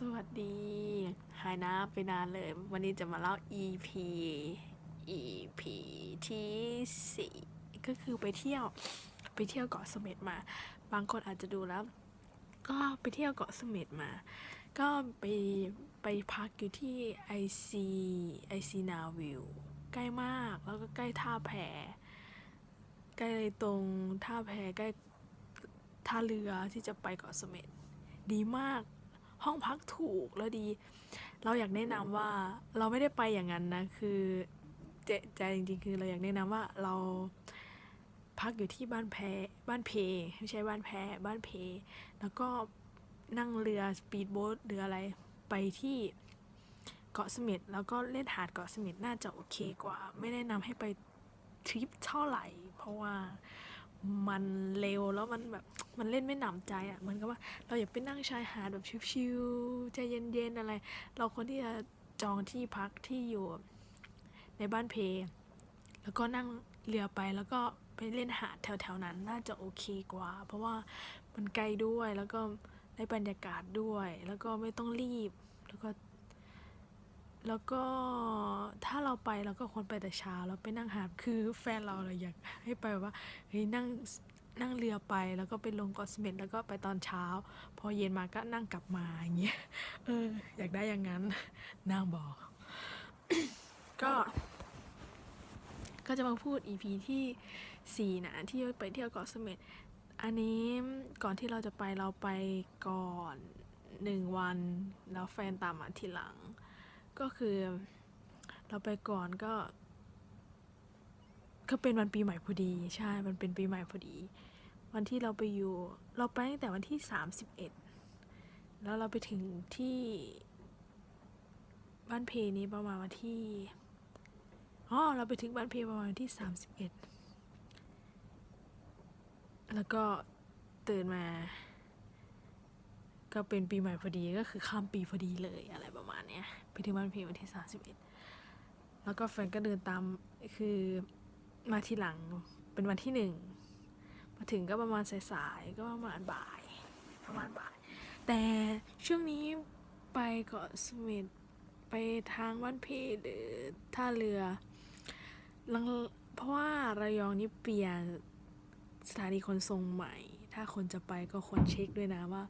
สวัสดีหายน้าไปนานเลย วันนี้จะมาเล่า EP EP ที่สี่ก็คือไปเที่ยวไปเที่ยวเกาะเสม็ดมา บางคนอาจจะดูแล้ว ก็ไปเที่ยวเกาะเสม็ดมา ก็ไปไปพักอยู่ที่ IC IC Now View ใกล้มากแล้วก็ใกล้ท่าแพใกล้ตรงท่าแพใกล้ท่าเรือที่จะไปเกาะเสม็ดดีมาก ห้องพักถูกแล้วดี เราอยากแนะนำว่าเราไม่ได้ไปอย่างนั้นนะ คือใจใจจริงๆคือเราอยากแนะนำว่าเราพักอยู่ที่บ้านแพบ้านเพไม่ใช่บ้านแพบ้านเพ แล้วก็นั่งเรือสปีดโบ๊ทหรืออะไรไปที่เกาะเสม็ดแล้วก็เล่นหาดเกาะเสม็ดน่าจะโอเคกว่า ไม่แนะนำให้ไปทริปเท่าไหร่ เพราะว่า มันเร็วแล้วมันแบบมันเล่นไม่หนำใจอะ่ะเหมือนกับว่าเราอยากไปนั่งชายหาดแบบชิลๆใจเย็นๆอะไร เราควรที่จะจองที่พักที่อยู่ในบ้านเพ แล้วก็นั่งเรือไปแล้วก็ไปเล่นหาดแถวๆนั้นน่าจะโอเคกว่า เพราะว่ามันไกลด้วยแล้วก็ได้บรรยากาศด้วย แล้วก็ไม่ต้องรีบ แล้วก็ แล้วก็ถ้าเราไปเราก็ควรไปแต่เช้าแล้วไปนั่งหาดคือแฟนเราเราอยากให้ไปว่าเฮ้ยนั่งนั่งเรือไปแล้วก็ไปลงเกาะเสม็ดแล้วก็ไปตอนเช้า พอเย็นมาก็นั่งกลับมาอย่างเงี้ยเออ อยากได้อย่างนั้นนางบอก ก็ ก็จะมาพูด EP ที่สี่นะ ที่ไปเที่ยวเกาะเสม็ดอันนี้ก่อนที่เราจะไปเราไปก่อนหนึ่งวัน แล้วแฟนตามมาทีหลัง ก็คือเราไปก่อนก็ ก็เป็นวันปีใหม่พอดี ใช่ มันเป็นปีใหม่พอดี วันที่เราไปอยู่ เราไปตั้งแต่วันที่สามสิบเอ็ดแล้วเราไปถึงที่บ้านเพนี้ประมาณวันที่อ๋อเราไปถึงบ้านเพประมาณวันที่สามสิบเอ็ดแล้วก็ตื่นมา ก็เป็นปีใหม่พอดีก็คือข้ามปีพอดีเลยอะไรประมาณเนี้ยไปถึงบ้านเพวันที่สามสิบเอ็ดแล้วก็แฟนก็เดินตามคือมาทีหลังเป็นวันที่หนึ่งมาถึงก็ประมาณสายๆก็ประมาณบ่ายประมาณบ่าย แต่ช่วงนี้ไปเกาะสม็ดไปทางบ้านเพหรือท่าเรือลังเพราะว่าระยองนี่เปลี่ยนสถานีขนส่งใหม่ ถ้าคนจะไปก็ควรเช็คด้วยนะว่า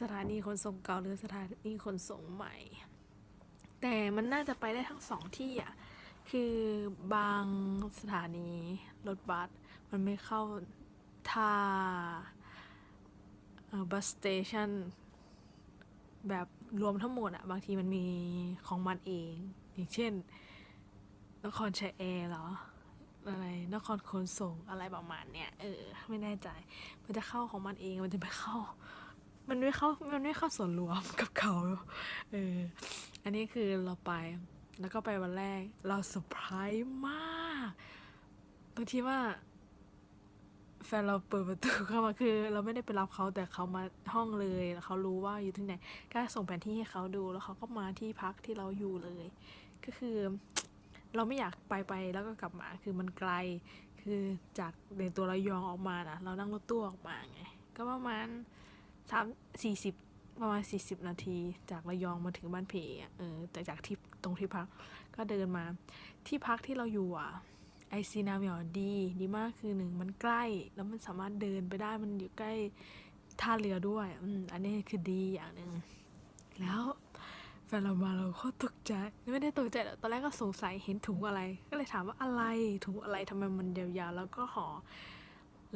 สถานีขนส่งเก่าหรือสถานีขนส่งใหม่ แต่มันน่าจะไปได้ทั้งสองที่อะ คือบางสถานีรถบัสมันไม่เข้าท่าบัสสเตชันแบบรวมทั้งหมดอะบางทีมันมีของมันเอง อย่างเช่น นครชัยแอร์เหรอ อะไรนครขนส่งอะไรประมาณเนี้ยเออ ไม่แน่ใจ มันจะเข้าของมันเองมันจะไปเข้า มันไม่เข้ามันไม่เข้าส่วนรวมกับเขาเอออันนี้คือเราไป แล้วก็ไปวันแรก เราเซอร์ไพรส์มากบางทีว่า แฟนเราเปิดประตูเข้ามาคือ เราไม่ได้ไปรับเขาแต่เขามาห้องเลยเขารู้ว่าอยู่ที่ไหนก็ส่งแผนที่ให้เขาดูแล้วเขาก็มาที่พักที่เราอยู่เลย ก็คือเราไม่อยากไปไปแล้วก็กลับมาคือมันไกล คือจากในตัวระยองออกมานะเรานั่งรถตู้ออกมาไง ก็ประมาณ สามสี่สิบประมาณสี่สิบนาทีจากระยองมาถึงบ้านเพอเออแต่จากที่ตรงที่พักก็เดินมาที่พักที่เราอยู่อะไอซีนาเมียดี ดีมากคือหนึ่งมันใกล้ แล้วมันสามารถเดินไปได้มันอยู่ใกล้ท่าเรือด้วยอืมอันนี้คือดีอย่างหนึ่งแล้วแฟนเรามาเราก็ตกใจ ไม่ได้ตกใจหรอกตอนแรกก็สงสัยเห็นถุงอะไร ก็เลยถามว่าอะไรถุงอะไรทำไมมันยาวๆแล้วก็ห่อ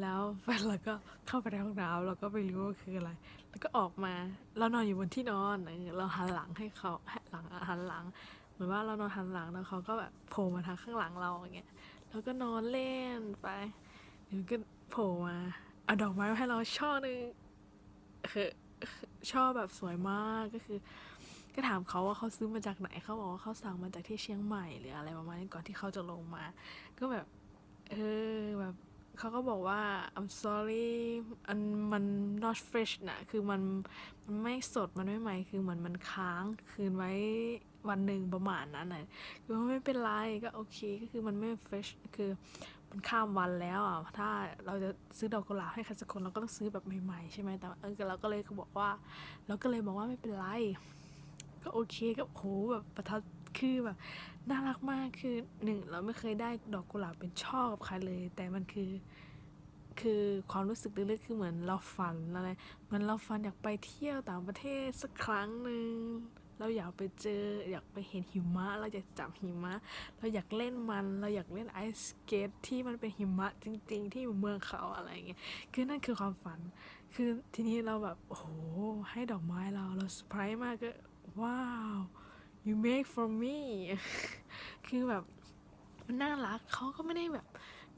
แล้วแฟนเราก็เข้าไปในห้องน้ำเราก็ไม่รู้ว่าคืออะไร แล้วก็ออกมาเรานอนอยู่บนที่นอนเราหันหลังให้เขาหลังหันหลังเหมือนว่าเรานอนหันหลังแล้วเขาก็แบบโผล่มาทางข้างหลังเราอย่างเงี้ยแล้วก็นอนเล่นไปเดี๋ยวก็โผล่มาเอาดอกไม้มาให้เราช่อหนึงคือช่อแบบสวยมากก็คือ ก็ถามเขาว่าเขาซื้อมาจากไหนเขาบอกว่าเขาสั่งมาจากที่เชียงใหม่หรืออะไรประมาณนี้ก่อนที่เขาจะลงมา ก็แบบ เออแบบ เขาก็บอกว่า I'm sorry อันมัน not fresh นะคือมันมันไม่สดมันไม่ใหม่ คือเหมือนมันค้างคืนไว้วันหนึ่งประมาณนั้นนะคือว่าไม่เป็นไรก็โอเคก็คือมันไม่ fresh คือมันข้ามวันแล้วอะถ้าเราจะซื้อดอกกุหลาบให้ใครสักคนเราก็ต้องซื้อแบบใหม่ๆใช่ไหมแต่เออเราก็เลยบอกว่า เราก็เลยบอกว่าไม่เป็นไร ก็โอเคก็โหแบบประทับ คือแบบน่ารักมากคือหนึ่งเราไม่เคยได้ดอกกุหลาบเป็นช่อกับใครเลย แต่มันคือคือความรู้สึกลึกๆคือเหมือนเราฝันอะไรเหมือนเราฝันอยากไปเที่ยวต่างประเทศสักครั้งหนึ่งเราอยากไปเจออยากไปเห็นหิมะ เราอยากจับหิมะ เราอยากเล่นมัน เราอยากเล่นไอสเกตที่มันเป็นหิมะจริง ๆ ที่อยู่เมืองเขาอะไรอย่างเงี้ยคือนั่นคือความฝัน คือทีนี้เราแบบโอ้โหให้ดอกไม้เราเราเซอร์ไพรส์มากก็ว้าว you make for me คือแบบมันน่ารักเขาก็ไม่ได้แบบ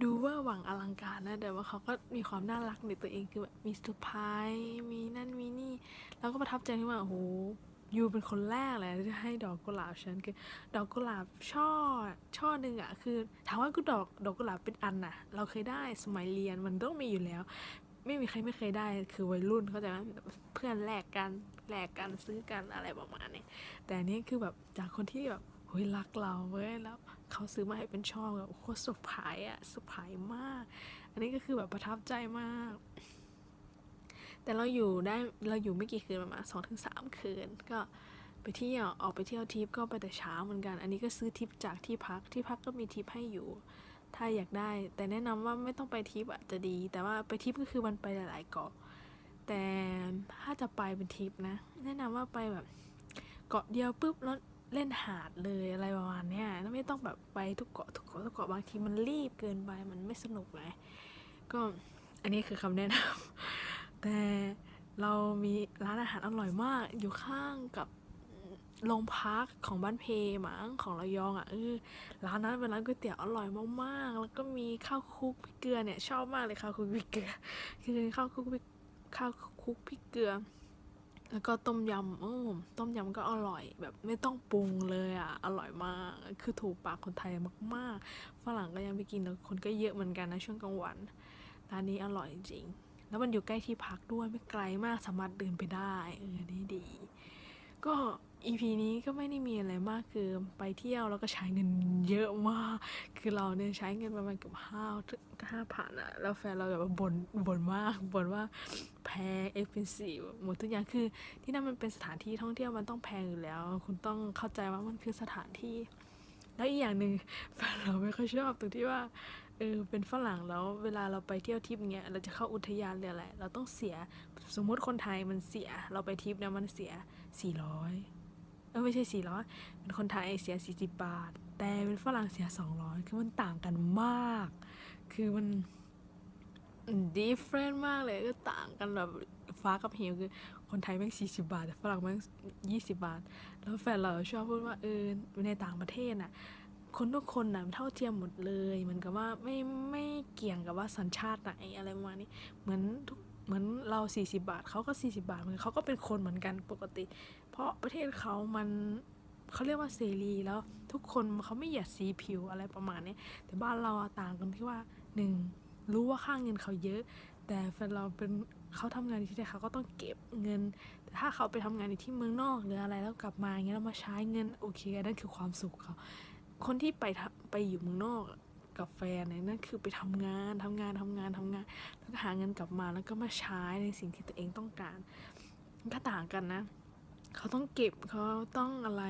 ดูเว่าหวังอลังการนะแต่ว่าเขาก็มีความน่ารักในตัวเองคือแบบมีเซอร์ไพรส์มีนั่นมีนี่ แล้วก็ประทับใจที่ว่าโอ้โหยูเป็นคนแรกเลยที่ให้ดอกกุหลาบฉันคือ ดอกกุหลาบช่อช่อหนึ่งอะคือถามว่ากูดอกดอกกุหลาบเป็นอันน่ะ เราเคยได้สมัยเรียนมันต้องมีอยู่แล้ว ไม่มีใครไม่เคยได้คือวัยรุ่นเข้าใจไหมเพื่อนแลกกันแลกกันซื้อกันอะไรประมาณนี้แต่อันนี้คือแบบจากคนที่แบบเฮ้ยรักเราเว้ยแล้วเขาซื้อมาให้เป็นช่อแบบโคตรเซอร์ไพรส์อะเซอร์ไพรส์มาก อันนี้ก็คือแบบประทับใจมาก แต่เราอยู่ได้เราอยู่ไม่กี่คืนประมาณสองถึงสามคืน ก็ไปเที่ยวออกไปเที่ยวทิปก็ไปแต่เช้าเหมือนกัน อันนี้ก็ซื้อทิปจากที่พักที่พักก็มีทิปให้อยู่ ถ้าอยากได้ แต่แนะนำว่าไม่ต้องไปทิปอะจะดี แต่ว่าไปทิปก็คือมันไปหลายๆเกาะ แต่ถ้าจะไปเป็นทิปนะ แนะนำว่าไปแบบเกาะเดียวปุ๊บแล้วเล่นหาดเลยอะไรประมาณเนี้ยแล้วไม่ต้องแบบไปทุกเกาะทุกเกาะทุกเกาะบางทีมันรีบเกินไปมันไม่สนุกเลยก็อันนี้คือคำแนะนำแต่เรามีร้านอาหารอร่อยมากอยู่ข้างกับ โรงพักของบ้านเพมั้งของระยองอะเออร้านนั้นเป็นร้านก๋วยเตี๋ยวอร่อยมากๆ แล้วก็มีข้าวคลุกพริกเกลือเนี่ยชอบมากเลยข้าวคุกพริกเกลือคือข้าวคลุกพริกข้าวคลุกพริกเกลือ แล้วก็ต้มยำอืมต้มยำก็อร่อยแบบไม่ต้องปรุงเลยอะอร่อยมากคือถูกปากคนไทยมากๆฝรั่งก็ยังไปกินแล้วคนก็เยอะเหมือนกันนะช่วงกลางวันร้านนี้อร่อยจริงแล้วมันอยู่ใกล้ที่พักด้วยไม่ไกลมากสามารถเดินไปได้เออนี่ดี ก็ EP นี้ก็ไม่ได้มีอะไรมากคือไปเที่ยวแล้วก็ใช้เงินเยอะมาก คือเราเนี่ยใช้เงินประมาณเกือบห้าห้าพันอะแล้วแฟนเราแบบว่าบ่นบ่นมากบ่นว่าแพงเอ็กเพนซีหมดทุกอย่างคือ ที่นั่นมันเป็นสถานที่ท่องเที่ยวมันต้องแพงอยู่แล้ว คุณต้องเข้าใจว่ามันคือสถานที่ แล้วอีกอย่างหนึ่งแฟนเราไม่ค่อยชอบตรงที่ว่าเออเป็นฝรั่งแล้วเวลาเราไปเที่ยวทริปเงี้ยเราจะเข้าอุทยานหรืออะไรเราต้องเสียสมมติคนไทยมันเสีย เราไปทริปเนี่ยมันเสียสี่ร้อย เออไม่ใช่สี่ร้อยเป็นคนไทยเสียสี่สิบบาท แต่เป็นฝรั่งเสียสองร้อยคือมันต่างกันมาก คือมัน different มากเลยก็ต่างกันแบบฟ้ากับเหวคือคนไทยแม่งสี่สิบาท แต่ฝรั่งแม่งยี่สิบาท แล้วแฟนเราชอบพูดว่าเออในต่างประเทศน่ะ คนทุกคนน่ะเท่าเทียมหมดเลยเหมือนกับว่าไม่ไม่เกี่ยงกับว่าสัญชาติไหนอะไรประมาณนี้เหมือนทุกเหมือนเรา 40 บาทเขาก็ 40 บาทเหมือนเขาก็เป็นคนเหมือนกันปกติ ราะประเทศเขามันเขาเรียกว่าเสรีแล้วทุกคนเขาไม่เหยียดสีผิวอะไรประมาณนี้แต่บ้านเราต่างกันที่ว่าหนึ่งรู้ว่าค่างเงินเขาเยอะ แต่แฟนเราเป็นเขาทำงานที่ไทยเขาก็ต้องเก็บเงิน แต่ถ้าเขาไปทำงานอยู่ที่เมืองนอกหรืออะไรแล้วกลับมาอย่างเงี้ยแล้วมาใช้เงินโอเคนั่นคือความสุขเขาคนที่ไปไปอยู่เมืองนอกกับแฟนเนี่ยนั่นคือไปทำงานทำงานทำงานทำงานแล้วก็หาเงินกลับมาแล้วก็มาใช้ในสิ่งที่ตัวเองต้องการมันก็ต่างกันนะ เขาต้องเก็บเขาต้องอะไร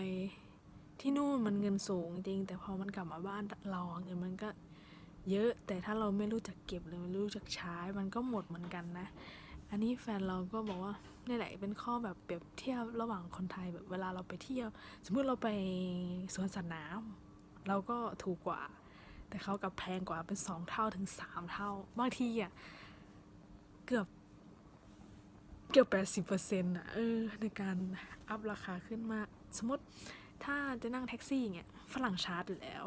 ที่นู่นมันเงินสูงจริง แต่พอมันกลับมาบ้านเราเงินมันก็เยอะแต่ถ้าเราไม่รู้จักเก็บหรือไม่รู้จักใช้มันก็หมดเหมือนกันนะ อันนี้แฟนเราก็บอกว่านี่แหละเป็นข้อแบบเปรียบเทียบระหว่างคนไทยแบบเวลาเราไปเที่ยว สมมติเราไปสวนสัตว์น้ำเราก็ถูกกว่า แต่เขากลับแพงกว่าเป็นสองเท่าถึงสามเท่า บางทีอะ เกือบแปดสิบเปอร์เซ็นต์อะเออในการอัพราคาขึ้นมา สมมติถ้าจะนั่งแท็กซี่เงี้ยฝรั่งชาร์จแล้ว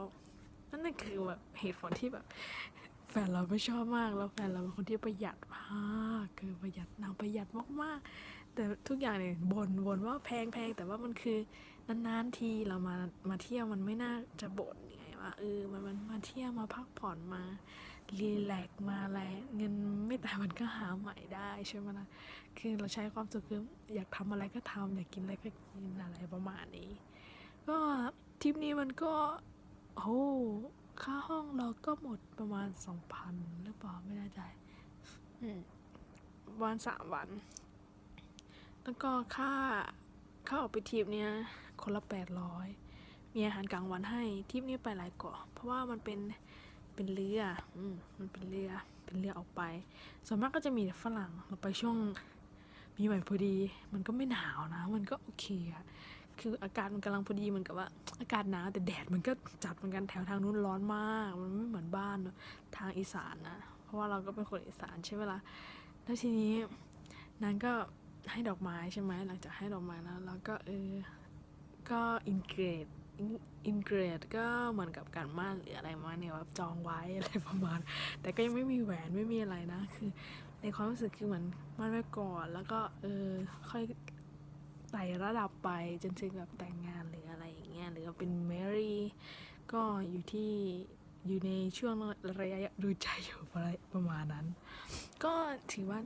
นั่นคือแบบเหตุผลที่แบบ แฟนเราไม่ชอบมากแล้วแฟนเราเป็นคนที่ประหยัดมากคือประหยัดนางประหยัดมากๆ แต่ทุกอย่างเนี่ยบนบนว่าแพงแพงแต่ว่ามันคือนานๆทีเรามามาเที่ยวมันไม่น่าจะบ่นไงว่าเออมันมันมาเที่ยวมาพักผ่อนมา รีแลกมาอะไรเงินไม่แต่ายมันก็หาใหม่ได้ใช่ไหมล่ะคือเราใช้ความสุขคืออยากทำอะไรก็ทำอยากกินอะไรก็กินอะไรประมาณนี้ ก็ทริปนี้มันก็โอ้ค่าห้องเราก็หมดประมาณสองพันหรือเปล่าไม่แน่ใจวันสามวัน แล้วก็ค่าค่าออกไปทริปเนี้ยคนละแปดร้อยมีอาหารกลางวันให้ทริปนี้ไปหลายเกาะเพราะว่ามันเป็น เป็นเรืออืมมันเป็นเรือ เป็นเรือออกไป ส่วนมากก็จะมีฝรั่ง เราไปช่วงมีใหม่พอดี มันก็ไม่หนาวนะ มันก็โอเคอะคืออากาศมันกำลังพอดีเหมือนกับว่า อากาศหนาวแต่แดดมันก็จัดเหมือนกันแถวทางนู้นร้อนมาก มันไม่เหมือนบ้านเนอะทางอีสานนะ เพราะว่าเราก็เป็นคนอีสานใช่ไหมล่ะ แล้วทีนี้นางก็ให้ดอกไม้ใช่ไหมหลังจากให้ดอกไม้แล้วเราก็เออ ก็อินเกรด อินเกรดก็เหมือนกับการมั่นหรืออะไรมาเนี่ยแบบจองไว้อะไรประมาณ แต่ก็ยังไม่มีแหวนไม่มีอะไรนะ คือ ในความรู้สึกคือเหมือนมั่นไว้ก่อน แล้วก็เออค่อยไต่ระดับไปจนถึงแบบแต่งงานหรืออะไรอย่างเงี้ยหรือว่าเป็นแมรี่ก็อยู่ที่อยู่ในช่วงระยะดูใจอยู่ประประมาณนั้น ก็ถือว่า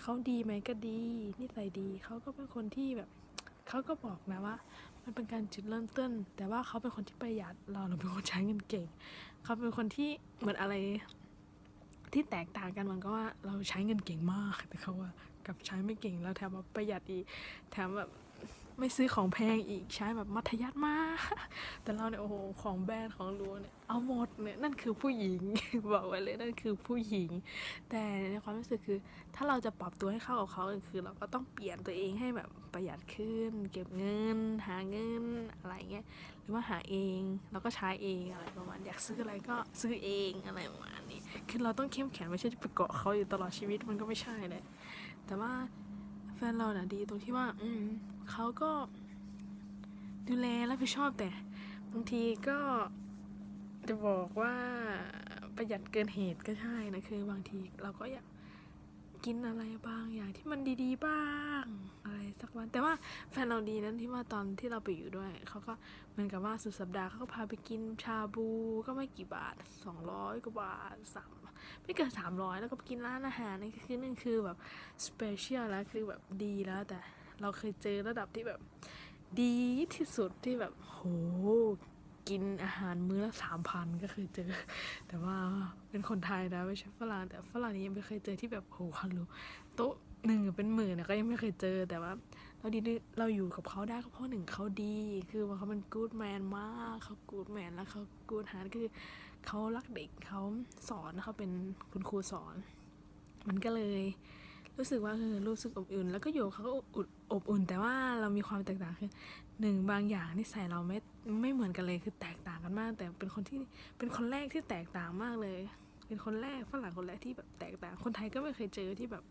เขาดีไหมก็ดีนิสัยดีเขาก็เป็นคนที่แบบเขาก็บอกนะว่า มันเป็นการจุดเริ่มต้น แต่ว่าเขาเป็นคนที่ประหยัดเราเราเป็นคนใช้เงินเก่ง เขาเป็นคนที่เหมือนอะไร ที่แตกต่างกันมันก็ว่าเราใช้เงินเก่งมากแต่เขาว่ากับใช้ไม่เก่งแล้วแถมแบบประหยัดอีกแถมแบบ ไม่ซื้อของแพงอีกใช้แบบมัธยัสถ์มาก แต่เราเนี่ยโอ้โหของแบรนด์ของรัวเนี่ยเอาหมดเนี่ยนั่นคือผู้หญิงบอกไว้เลยนั่นคือผู้หญิง แต่ในความรู้สึกคือ ถ้าเราจะปรับตัวให้เข้ากับเขาคือ เราก็ต้องเปลี่ยนตัวเองให้แบบประหยัดขึ้น เก็บเงิน หาเงินอะไรเงี้ยหรือว่าหาเองเราก็ใช้เองอะไรประมาณอยากซื้ออะไรก็ซื้อเองอะไรประมาณนี้คือเราต้องเข้มแข็งไม่ใช่จะไปเกาะเขาอยู่ตลอดชีวิตมันก็ไม่ใช่เลยแต่ว่าแฟนเราน่ะดีตรงที่ว่า อืม เขาก็ดูแลรับผิดชอบแต่บางทีก็จะบอกว่าประหยัดเกินเหตุก็ใช่นะคือบางทีเราก็อยากกินอะไรบางอย่างที่มันดีๆบ้าง อะไรสักวัน แต่ว่าแฟนเราดีนั้นที่ว่าตอนที่เราไปอยู่ด้วยเขาก็เหมือนกับว่าสุดสัปดาห์เขาก็พาไปกินชาบูก็ไม่กี่บาทสองร้อยกว่าบาทสามไม่เกินสามร้อยแล้วก็ไปกินร้านอาหารนี่คือนั่นคือแบบสเปเชียลแล้วคือแบบดีแล้วแต่ เราเคยเจอระดับที่แบบ ดีที่สุดที่แบบโหกินอาหารมื้อละสามพันก็เคยเจอ แต่ว่าเป็นคนไทยนะไม่ใช่ฝรั่งแต่ฝรั่งนี่ยังไม่เคยเจอที่แบบโหคันรู้โต๊ะหนึ่งเป็นหมื่นนะก็ยังไม่เคยเจอแต่ว่า เราดีเราอยู่กับเขาได้ก็เพราะหนึ่งเขาดี คือว่าเขาเป็นกู๊ดแมนมากเขากู๊ดแมนแล้วเขากู๊ดฮาร์ดคือเขารักเด็กเขาสอนเขาเป็นคุณครูสอน มันก็เลย รู้สึกว่าเออรู้สึกอบอุ่น แล้วก็อยู่เขาก็อบอบอุ่น แต่ว่าเรามีความแตกต่างคือหนึ่งบางอย่างนิสัยเราไม่ไม่เหมือนกันเลยคือแตกต่างกันมาก แต่เป็นคนที่เป็นคนแรกที่แตกต่างมากเลย เป็นคนแรกฝรั่งคนแรกที่แบบแตกต่าง คนไทยก็ไม่เคยเจอที่แบบ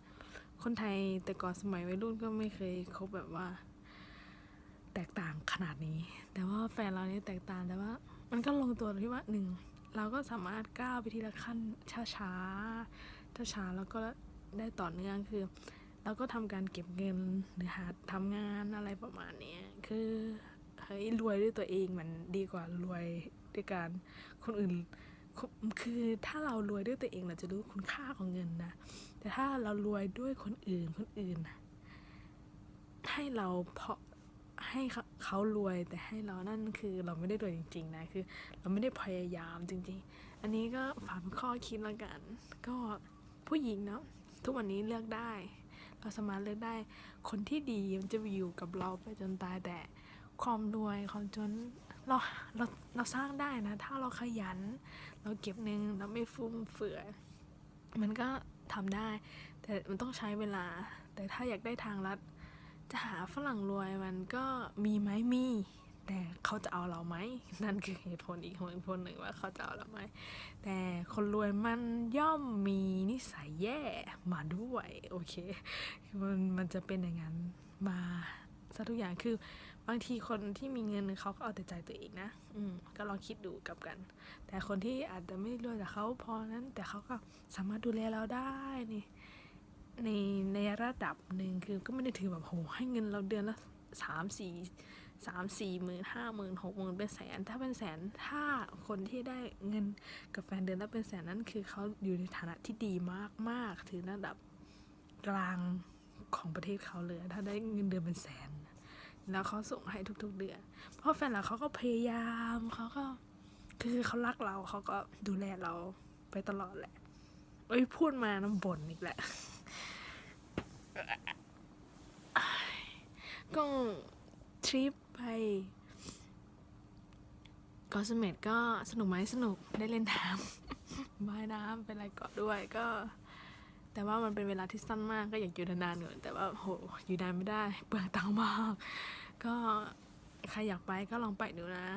คนไทยแต่ก่อนสมัยวัยรุ่นก็ไม่เคยคบแบบว่า แตกต่างขนาดนี้ แต่ว่าแฟนเราเนี่ยแตกต่างแต่ว่า มันก็ลงตัวที่ว่าหนึ่งเราก็สามารถก้าวไปทีละขั้นช้าช้าช้าช้าๆแล้วก็ ได้ต่อเนื่องคือเราก็ทำการเก็บเงินหรือหาทำงานอะไรประมาณเนี้ยคือเฮ้ยรวยด้วยตัวเองมันดีกว่ารวยด้วยการคนอื่นคือถ้าเรารวยด้วยตัวเองเราจะรู้คุณค่าของเงินนะ แต่ถ้าเรารวยด้วยคนอื่นคนอื่น ให้เราเพาะให้เขารวยแต่ให้เรานั่นคือเราไม่ได้รวยจริง ๆ นะคือ เราไม่ได้พยายามจริง ๆ อันนี้ก็ฝากเป็นข้อคิดแล้วกัน ก็ผู้หญิงเนาะ ทุกวันนี้เลือกได้ เราสามารถเลือกได้ คนที่ดีมันจะอยู่กับเราไปจนตายแต่ความรวยความจนเราเราเราสร้างได้นะ ถ้าเราขยัน เราเก็บเงินเราไม่ฟุ่มเฟือยมันก็ทำได้ แต่มันต้องใช้เวลา แต่ถ้าอยากได้ทางลัดจะหาฝรั่งรวยมันก็มีไหมมี แต่เขาจะเอาเราไหมนั่นคือเหตุผลอีกเหตุผลหนึ่งว่าเขาจะเอาเราไหมแต่คนรวยมันย่อมมีนิสัยแย่มาด้วยโอเคมันมันจะเป็นอย่างนั้นมาซะทุกอย่างคือบางทีคนที่มีเงินเขาก็เอาแต่ใจตัวเองนะอืมก็ลองคิดดูกับกัน แต่คนที่อาจจะไม่รวยแต่เขาพอนั้น แต่เขาก็สามารถดูแลเราได้นี่ในในระดับหนึ่งคือก็ไม่ได้ถือแบบโหให้เงินเราเดือนละสามสี่ สามสี่หมื่นห้าหมื่นหกหมื่นเป็นแสน ถ้าเป็นแสนถ้าคนที่ได้เงินกับแฟนเดือนละเป็นแสนนั้นคือเขาอยู่ในฐานะที่ดีมากมากๆถึงระดับกลางของประเทศเขาเลย ถ้าได้เงินเดือนเป็นแสน แล้วเขาส่งให้ทุก ๆ เดือน เพราะแฟนเราเขาก็พยายามเขาก็คือเขารักเราเขาก็ดูแลเราไปตลอดแหละเอ้ยพูดมาน้ำบ่นอีกแหละก็ ทริปไปเกาะเสม็ดก็สนุกไหมสนุกได้เล่นน้ำว่ายน้ำเป็นอะไรเกาะด้วยก็ แต่ว่ามันเป็นเวลาที่สั้นมากก็อยากอยู่นานๆก่อนแต่ว่าโหอยู่นานไม่ได้เปลืองตังค์มาก ก็ใครอยากไปก็ลองไปดูนะ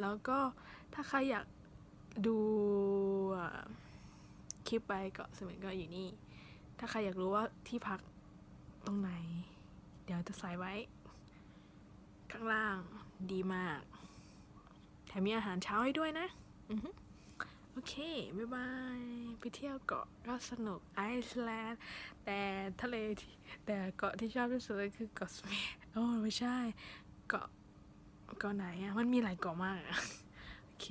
แล้วก็ถ้าใครอยากดูคลิปไปเกาะเสม็ดก็อยู่นี่ ถ้าใครอยากรู้ว่าที่พักตรงไหน เดี๋ยวจะใส่ไว้ ข้างล่างดีมาก แถมมีอาหารเช้าให้ด้วยนะอือฮึโอเค บ๊ายบาย ไปเที่ยวเกาะก็สนุกไอซ์แลนด์ แต่ทะเลที่แต่เกาะที่ชอบที่สุดก็คือเกาะสเมธโอ้ไม่ใช่ เกาะเกาะไหนอะมันมีหลายเกาะมากอะโอเค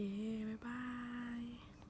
บ๊ายบาย